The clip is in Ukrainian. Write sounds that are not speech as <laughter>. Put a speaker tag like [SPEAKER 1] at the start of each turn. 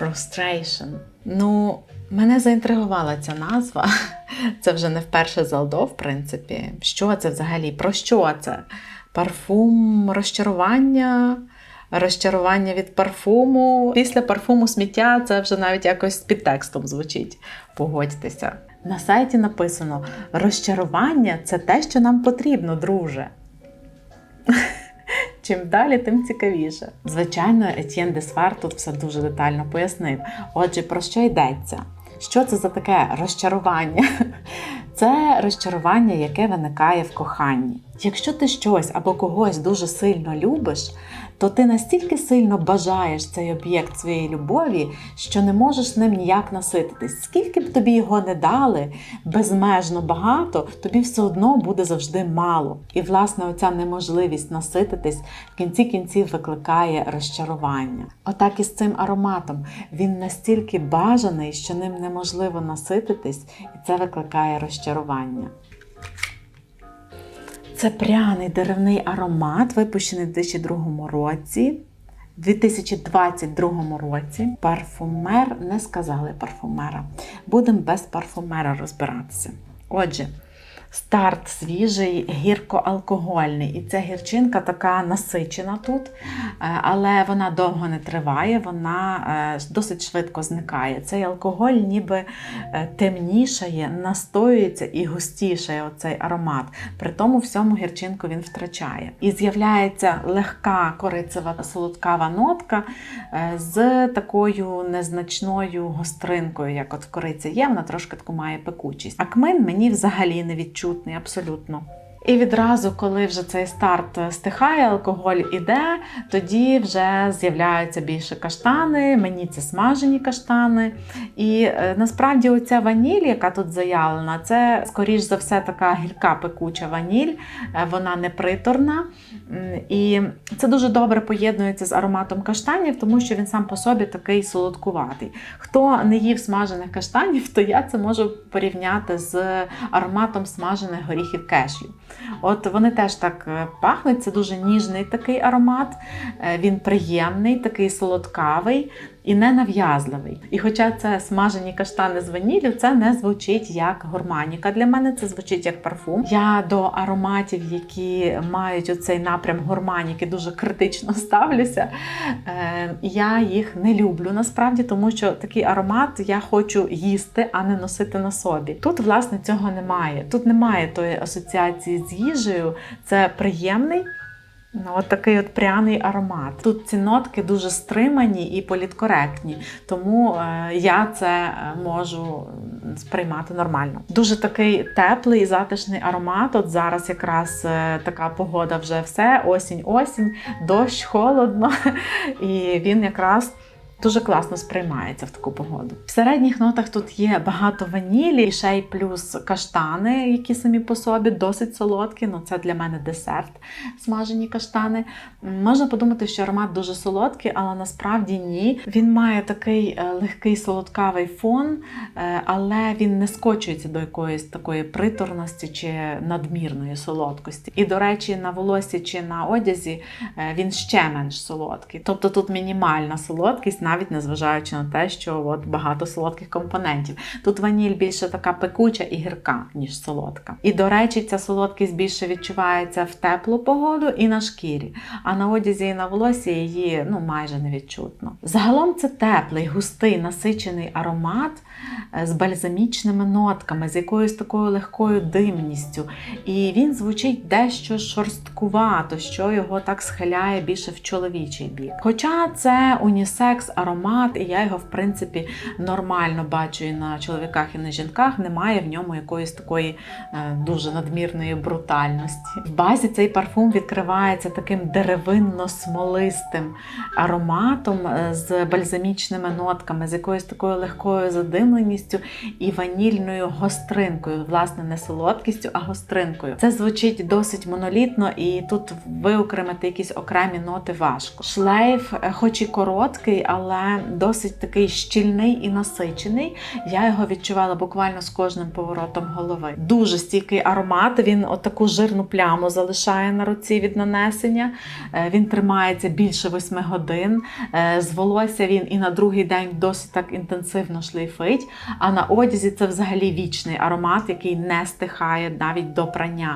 [SPEAKER 1] Frustration. Ну, мене заінтригувала ця назва. <laughs> Це вже не вперше залдо, в принципі. Що це взагалі? Про що це? Парфум розчарування, розчарування від парфуму. Після парфуму сміття це вже навіть якось з підтекстом звучить. Погодьтеся. На сайті написано: розчарування це те, що нам потрібно, друже. <laughs> Чим далі, тим цікавіше. Звичайно, Етьєн Десфар тут все дуже детально пояснив. Отже, про що йдеться? Що це за таке розчарування? <laughs> Це розчарування, яке виникає в коханні. Якщо ти щось або когось дуже сильно любиш, то ти настільки сильно бажаєш цей об'єкт своєї любові, що не можеш ним ніяк насититись. Скільки б тобі його не дали, безмежно багато, тобі все одно буде завжди мало. І, власне, оця неможливість насититись в кінці кінців викликає розчарування. Отак і з цим ароматом. Він настільки бажаний, що ним неможливо насититись, і це викликає розчарування. Це пряний деревний аромат, випущений в 2002 році. У 2022 році парфумер не сказали парфумера. Будемо без парфумера розбиратися. Отже, старт свіжий, гіркоалкогольний. І ця гірчинка така насичена тут, е, але вона довго не триває, вона е, досить швидко зникає. Цей алкоголь ніби е, темнішає, настоюється і густішає оцей аромат. При тому всьому гірчинку він втрачає. І з'являється легка корицева солодкава нотка з такою незначною гостринкою, як от в кориці є, вона трошки таку має пекучість. А кмин мені взагалі не відчутний, абсолютно. І відразу, коли вже цей старт стихає, алкоголь іде, тоді вже з'являються більше каштани. Мені це смажені каштани. І е, насправді оця ваніль, яка тут заявлена, це скоріш за все така гірка пекуча ваніль, Е, вона не приторна. І це дуже добре поєднується з ароматом каштанів, тому що він сам по собі такий солодкуватий. Хто не їв смажених каштанів, то я це можу порівняти з ароматом смажених горіхів кешю. От вони теж так е, пахнуть, це дуже ніжний такий аромат, е, він приємний, такий солодкавий і не нав'язливий. І хоча це смажені каштани з ваніллю, це не звучить як гурманіка. Для мене це звучить як парфум. Я до ароматів, які мають оцей напрям гурманіки, дуже критично ставлюся. Е, Я їх не люблю насправді, тому що такий аромат я хочу їсти, а не носити на собі. Тут, власне, цього немає. Тут немає тої асоціації з їжею. Це приємний. Ну, от такий от пряний аромат. Тут ці нотки дуже стримані і політкоректні, тому е, я це е, можу сприймати нормально. Дуже такий теплий і затишний аромат. От зараз якраз е, така погода вже все, осінь-осінь, дощ, холодно, <laughs> і він якраз. Дуже класно сприймається в таку погоду. В середніх нотах тут є багато ванілі, і ще й плюс каштани, які самі по собі досить солодкі. Ну це для мене десерт, смажені каштани. Можна подумати, що аромат дуже солодкий, але насправді ні. Він має такий е, легкий солодкавий фон, е, але він не скочується до якоїсь такої приторності чи надмірної солодкості. І, до речі, на волосі чи на одязі е, він ще менш солодкий. Тобто тут мінімальна солодкість, навіть незважаючи на те, що от багато солодких компонентів. Тут ваніль більше така пекуча і гірка, ніж солодка. І, до речі, ця солодкість більше відчувається в теплу погоду і на шкірі, а на одязі і на волосі її ну, майже не відчутно. Загалом це теплий, густий, насичений аромат е, з бальзамічними нотками, з якоюсь такою легкою димністю. І він звучить дещо шорсткувато, що його так схиляє більше в чоловічий бік. Хоча це унісекс аромат, і я його, в принципі, нормально бачу і на чоловіках, і на жінках. Немає в ньому якоїсь такої е, дуже надмірної брутальності. В базі цей парфум відкривається таким деревинно-смолистим ароматом е, з бальзамічними нотками, з якоюсь такою легкою задимленістю і ванільною гостринкою. Власне, не солодкістю, а гостринкою. Це звучить досить монолітно, і тут виокремити якісь окремі ноти важко. Шлейф, е, хоч і короткий, але досить такий щільний і насичений. Я його відчувала буквально з кожним поворотом голови. Дуже стійкий аромат. Він отаку жирну пляму залишає на руці від нанесення. Е, Він тримається більше 8 годин. Е, З волосся він і на другий день досить так інтенсивно шлейфить. А на одязі це взагалі вічний аромат, який не стихає навіть до прання.